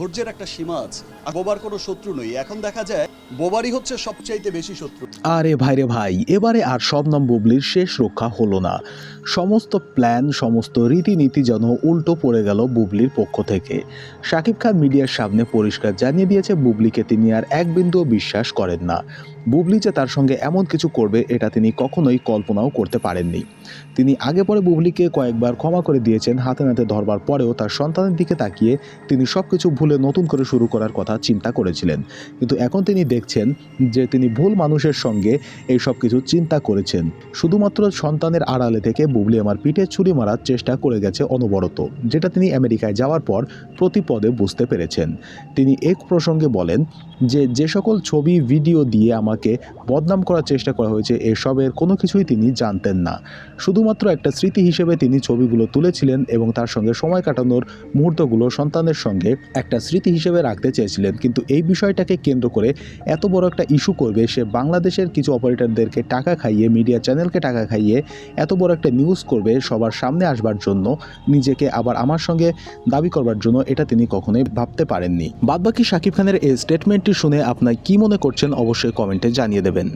ধৈর্যের একটা সীমা আছে। আর বোবার কোনো শত্রু নই। এখন দেখা যায়, বোবারই হচ্ছে সবচাইতে বেশি শত্রু। আরে ভাইরে ভাই, এবারে আর শবনম বুবলির শেষ রক্ষা হলো না। সমস্ত প্ল্যান, সমস্ত রীতিনীতি যেন উল্টো পড়ে গেল বুবলির পক্ষ থেকে। শাকিব খান মিডিয়ার সামনে পরিষ্কার জানিয়ে দিয়েছে, বুবলিকে তিনি আর এক বিন্দুও বিশ্বাস করেন না। বুবলি যে তার সঙ্গে এমন কিছু করবে, এটা তিনি কখনোই কল্পনাও করতে পারেননি। তিনি আগে পরে বুবলিকে কয়েকবার ক্ষমা করে দিয়েছেন, হাতে নাতে ধরবার পরেও তার সন্তানের দিকে তাকিয়ে তিনি সব কিছু ভুলে নতুন করে শুরু করার কথা চিন্তা করেছিলেন। কিন্তু এখন তিনি দেখছেন যে তিনি ভুল মানুষের সঙ্গে এই সব কিছু চিন্তা করেছেন। শুধুমাত্র সন্তানের আড়ালে থেকে বুবলি আমার পিঠে ছুরি মারার চেষ্টা করে গেছে অনবরত, যেটা তিনি আমেরিকায় যাওয়ার পর প্রতিপদে বুঝতে পেরেছেন। তিনি এক প্রসঙ্গে বলেন যে যে সকল ছবি, ভিডিও দিয়ে আমাকে বদনাম করার চেষ্টা করা হয়েছে, এসবের কোনো কিছুই তিনি জানতেন না। শুধুমাত্র একটা স্মৃতি হিসেবে তিনি ছবিগুলো তুলেছিলেন এবং তার সঙ্গে সময় কাটানোর মুহূর্তগুলো সন্তানের সঙ্গে একটা স্মৃতি হিসেবে রাখতে চেয়েছিলেন, কিন্তু এই বিষয়টাকে কেন্দ্র করে এত বড় একটা ইস্যু করবে সে বাংলাদেশের কিছু অপারেটরদেরকে টাকা খাইয়ে, মিডিয়া চ্যানেলকে টাকা খাইয়ে এত বড় একটা নিউজ করবে সবার সামনে আসবার জন্য, নিজেকে আবার আমার সঙ্গে দাবি করবার জন্য, এটা তিনি কখনোই ভাবতে পারেননি। বাদবাকি শাকিব খানের এই স্টেটমেন্টটি শুনে আপনার কি মনে করছেন, অবশ্যই কমেন্টে জানিয়ে দেবেন।